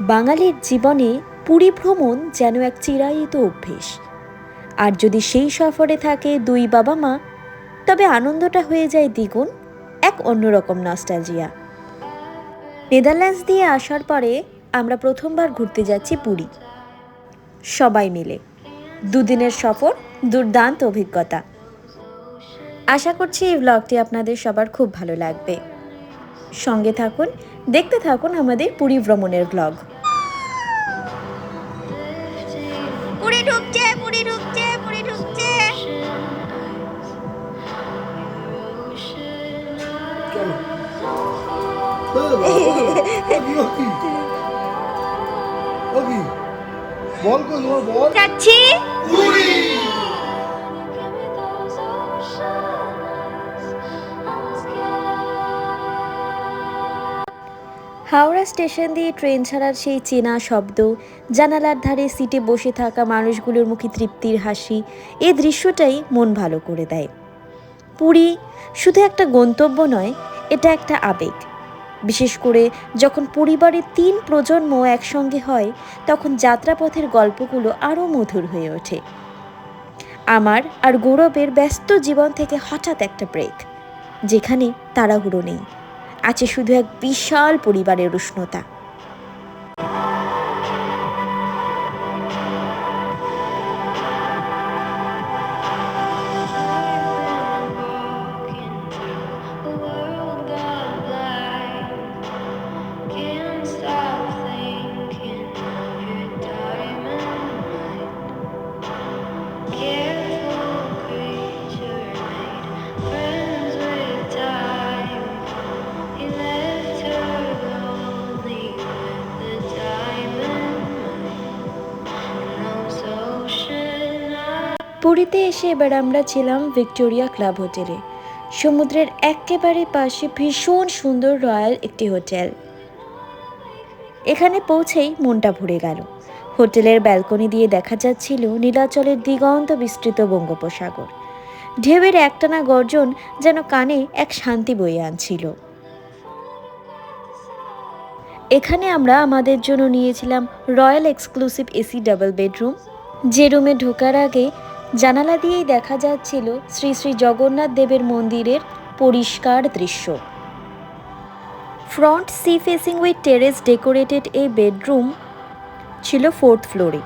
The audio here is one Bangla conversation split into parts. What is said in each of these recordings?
বাঙালির জীবনে পুরী ভ্রমণ যেন এক চিরায়িত অভ্যেস। আর যদি সেই সফরে থাকে দুই বাবা মা, তবে আনন্দটা হয়ে যায় দ্বিগুণ, এক অন্যরকম নস্টালজিয়া নেদারল্যান্ডস দিয়ে আসার পরে আমরা প্রথমবার ঘুরতে যাচ্ছি পুরী। সবাই মিলে। দুদিনের সফর, দুর্দান্ত অভিজ্ঞতা। আশা করছি এই ব্লগটি আপনাদের সবার খুব ভালো লাগবে। সঙ্গে থাকুন দেখতে থাকুন আমাদের পুরী ভ্রমণের ব্লগ পুরি ঢুকছে পুরি ঢুকছে পুরি ঢুকছে। কি, কি? বল কই তোমার হাওড়া স্টেশন দিয়ে ট্রেন ছাড়ার সেই চেনা শব্দ, জানালার ধারে সিটে বসে থাকা মানুষগুলোর মুখে তৃপ্তির হাসি, এ দৃশ্যটাই মন ভালো করে দেয়। পুরী শুধু একটা গন্তব্য নয়, এটা একটা আবেগ। বিশেষ করে যখন পরিবারের তিন প্রজন্ম একসঙ্গে হয়, তখন যাত্রাপথের গল্পগুলো আরও মধুর হয়ে ওঠে। আমার আর গৌরবের ব্যস্ত জীবন থেকে হঠাৎ একটা ব্রেক, যেখানে তাড়াহুড়ো নেই। আছে শুধু এক বিশাল পরিবারের উষ্ণতা। পুরীতে এসে এবার আমরা ছিলাম ভিক্টোরিয়া ক্লাব হোটেলে। সমুদ্রের একেবারে পাশে ভীষণ সুন্দর রয়্যাল একটি হোটেল। এখানে পৌঁছেই মনটা ভরে গেল। হোটেলের ব্যালকনি দিয়ে দেখা যাচ্ছিল নীলাচলের দিগন্ত বিস্তৃত বঙ্গোপসাগর। ঢেউয়ের একটানা গর্জন যেন কানে এক শান্তি বয়ে আনছিল। এখানে আমরা আমাদের জন্য নিয়েছিলাম royal exclusive AC double bedroom. যে রুমে ঢোকার আগে জানালা দিয়েই দেখা যাচ্ছিল শ্রী শ্রী জগন্নাথ দেবের মন্দিরের পরিষ্কার দৃশ্য। Front sea facing with terrace decorated এই বেডরুম ছিল ফোর্থ ফ্লোরে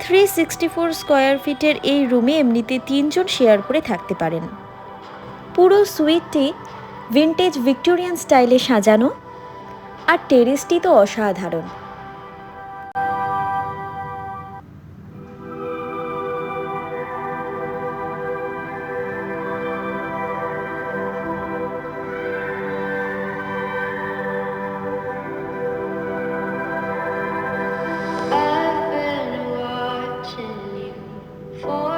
থ্রি সিক্সটি ফোর স্কোয়ার ফিটের এই রুমে এমনিতে তিনজন শেয়ার করে থাকতে পারেন। পুরো সুইটটি ভিন্টেজ ভিক্টোরিয়ান স্টাইলে সাজানো, আর টেরেসটি তো অসাধারণ। For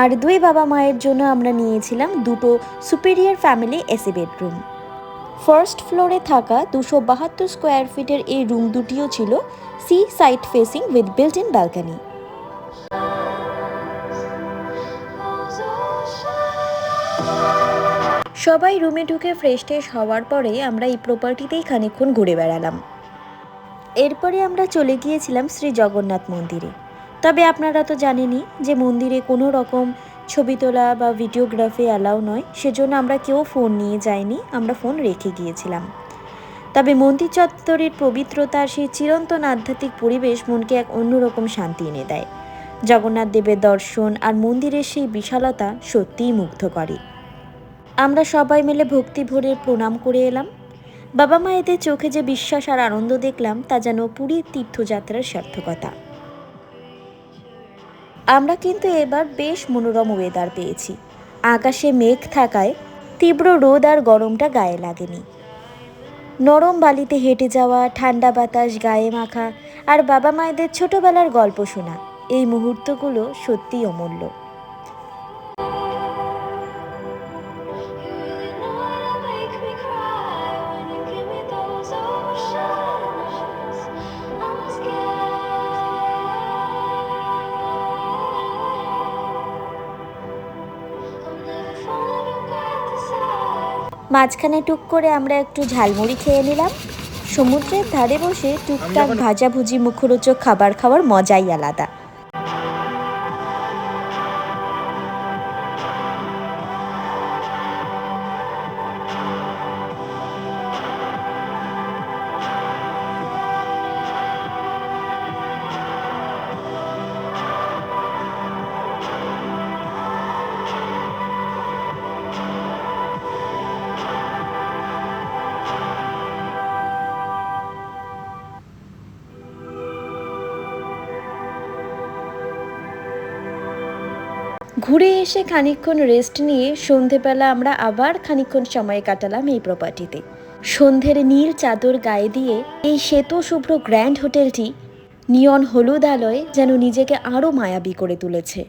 আর দুই বাবা মায়ের জন্য আমরা নিয়েছিলাম দুটো superior family AC bedroom. First ফ্লোরে থাকা দুশো বাহাত্তর স্কোয়ার ফিটের এই রুম দুটিও ছিল sea side facing with built in balcony সবাই রুমে ঢুকে ফ্রেশ ট্রেশ হওয়ার পরে আমরা এই প্রপার্টিতেই খানিক্ষণ ঘুরে বেড়ালাম। এরপরে আমরা চলে গিয়েছিলাম শ্রী জগন্নাথ মন্দিরে। তবে আপনারা তো জানেনই যে মন্দিরে কোনো রকম ছবি তোলা বা ভিডিওগ্রাফি অ্যালাউ নয়, সেজন্য আমরা কেউ ফোন নিয়ে যাইনি, আমরা ফোন রেখে গিয়েছিলাম। তবে মন্দির চত্বরের পবিত্রতার সেই চিরন্তন আধ্যাত্মিক পরিবেশ মনকে এক অন্যরকম শান্তি এনে দেয়। জগন্নাথ দেবের দর্শন আর মন্দিরের সেই বিশালতা সত্যিই মুগ্ধ করে আমরা সবাই মিলে ভক্তি ভরে প্রণাম করে এলাম। বাবা মায়েদের চোখে যে বিশ্বাস আর আনন্দ দেখলাম, তা যেন পুরীর তীর্থযাত্রার সার্থকতা। আমরা কিন্তু এবার বেশ মনোরম ওয়েদার পেয়েছি। আকাশে মেঘ থাকায় তীব্র রোদ আর গরমটা গায়ে লাগেনি। নরম বালিতে হেঁটে যাওয়া, ঠান্ডা বাতাস, গায়ে মাখা আর বাবা মায়েদের ছোটবেলার গল্প শোনা, এই মুহূর্তগুলো সত্যিই অমূল্য। মাঝখানে টুক করে আমরা একটু ঝালমুড়ি খেয়ে নিলাম। সমুদ্রের ধারে বসে টুকটাক ভাজাভুজি মুখরোচক খাবার খাওয়ার মজাই আলাদা। ঘুরে এসে খানিক্ষণ রেস্ট নিয়ে সন্ধেবেলা আমরা আবার খানিক্ষণ সময় কাটালাম এই প্রপার্টিতে সন্ধ্যের নীল চাদর গায়ে দিয়ে এই শ্বেত শুভ্র গ্র্যান্ড হোটেলটি নিয়ন হলুদ আলোয় যেন নিজেকে আরও মায়াবী করে তুলেছে।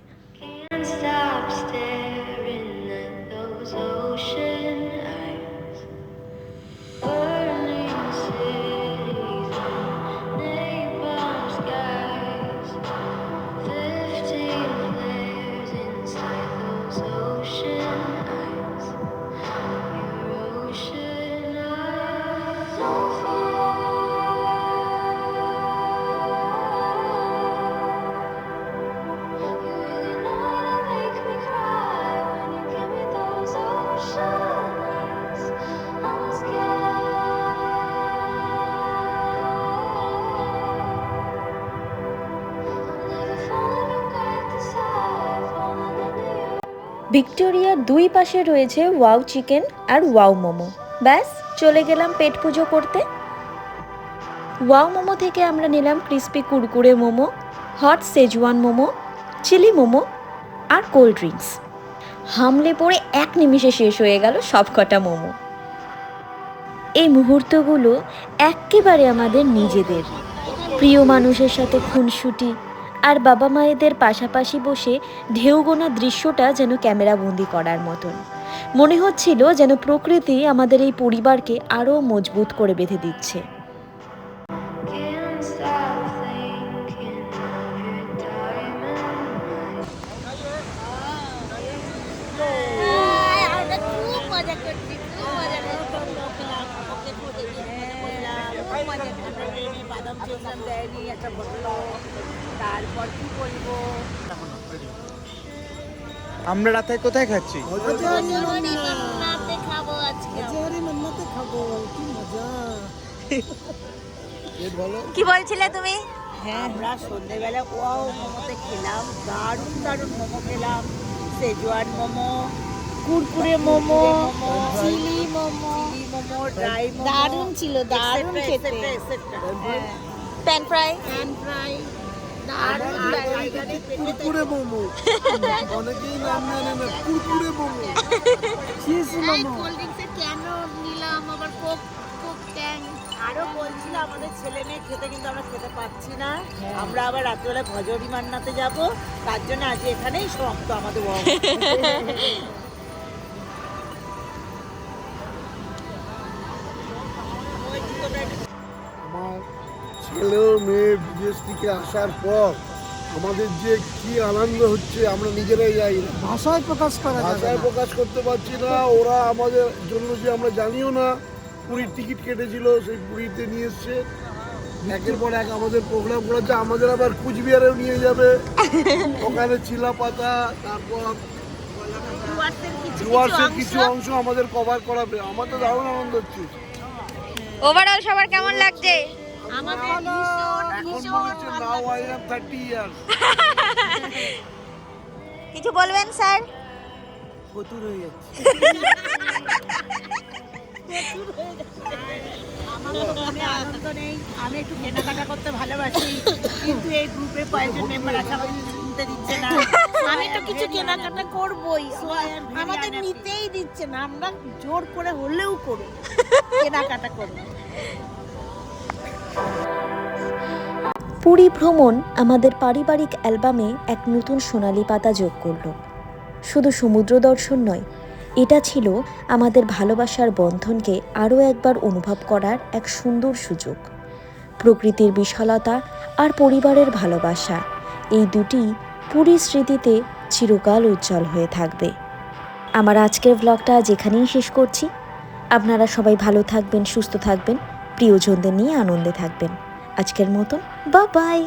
ভিক্টোরিয়ার দুই পাশে রয়েছে ওয়াও চিকেন আর ওয়াও মোমো। ব্যাস, চলে গেলাম পেট পুজো করতে। ওয়াও মোমো থেকে আমরা নিলাম crispy Kurkure momo, hot schezwan momo, chilli momo আর কোল্ড ড্রিঙ্কস। হামলে পড়ে এক নিমিষে শেষ হয়ে গেল সবকটা মোমো। এই মুহূর্তগুলো এক্কেবারে আমাদের নিজেদের। প্রিয় মানুষের সাথে খুনসুটি আর বাবা মায়েদের পাশাপাশি বসে ঢেউ গোনা দৃশ্যটা যেন ক্যামেরাবন্দি করার মতন। মনে হচ্ছিল যেন প্রকৃতি আমাদের এই পরিবারকে আরও মজবুত করে বেঁধে দিচ্ছে। মজা করছি খুব মজা করছি তারপর কি বলব আমরা রাতে কোথায় খাচ্ছি? খাব আজকে কি বলছিলে তুমি? হ্যাঁ আমরা সন্ধ্যেবেলা ওয়াও মোমোতে খেলাম দারুণ দারুণ মোমো খেলাম schezwan momo Kurkure momo chilli momo chilli momo dry momo দারুণ ছিল, দারুণ খেতে। হ্যাঁ। Pan fry pan fry Kurkure momo? অনেকেই নাম জানে না কুরকুরে মোমো। কোল্ড ড্রিঙ্কসের কেন নিলাম? আবার কোক কোক ট্যাং। আরও বলছিল আমাদের ছেলে মেয়ে খেতে কিন্তু আমরা খেতে পাচ্ছি না। আমরা আবার রাত্রেবেলা ভজরি মান্নাতে যাব। তার জন্য আজ এখানেই সমাপ্ত আমাদের আমার ছেলে ও মেয়ে বিদেশ থেকে আসার পর আমাদের যে কি আনন্দ হচ্ছে আমরা নিজেরাই যাই না। ভাষায় প্রকাশ করা ভাষায় প্রকাশ করতে পারছি না ওরা আমাদের জন্য যে আমরা জানিও না পুরীর টিকিট কেটেছিল সেই পুরীতে নিয়ে এসছে। একের পর এক আমাদের প্রোগ্রাম করাচ্ছে আমাদের আবার কুচবিহারেও নিয়ে যাবে। ওখানে চিলা পাতা তারপর ডুয়ার্সের কিছু অংশ। আমাদের কভার করাবে। আমার তো দারুণ আনন্দ হচ্ছে। ওভারঅল সবার কেমন লাগছে? কিছু বলবেন স্যার? ফতুর হয়ে যাচ্ছে। আমার তো আনন্দ নেই। আমি একটু কেনাকাটা করতে ভালোবাসি। কিন্তু এই গ্রুপে কয়েকজন মেম্বার আছে আমাকে শুনতে দিচ্ছে না। আমি তো কিছু কেনাকাটা করবই। আমাদের নিতেই দিচ্ছে না আমরা জোর করে হলেও করব কেনাকাটা করব। পুরী ভ্রমণ আমাদের পারিবারিক অ্যালবামে এক নতুন সোনালি পাতা যোগ করল। শুধু সমুদ্র দর্শন নয় এটা ছিল আমাদের ভালোবাসার বন্ধনকে আরও একবার অনুভব করার এক সুন্দর সুযোগ। প্রকৃতির বিশালতা আর পরিবারের ভালোবাসা এই দুটি পুরী স্মৃতিতে চিরকাল উজ্জ্বল হয়ে থাকবে। আমার আজকের ব্লগটা যেখানেই শেষ করছি। আপনারা সবাই ভালো থাকবেন, সুস্থ থাকবেন, প্রিয়জনদের নিয়ে আনন্দে থাকবেন। আজকের মতন বা বাই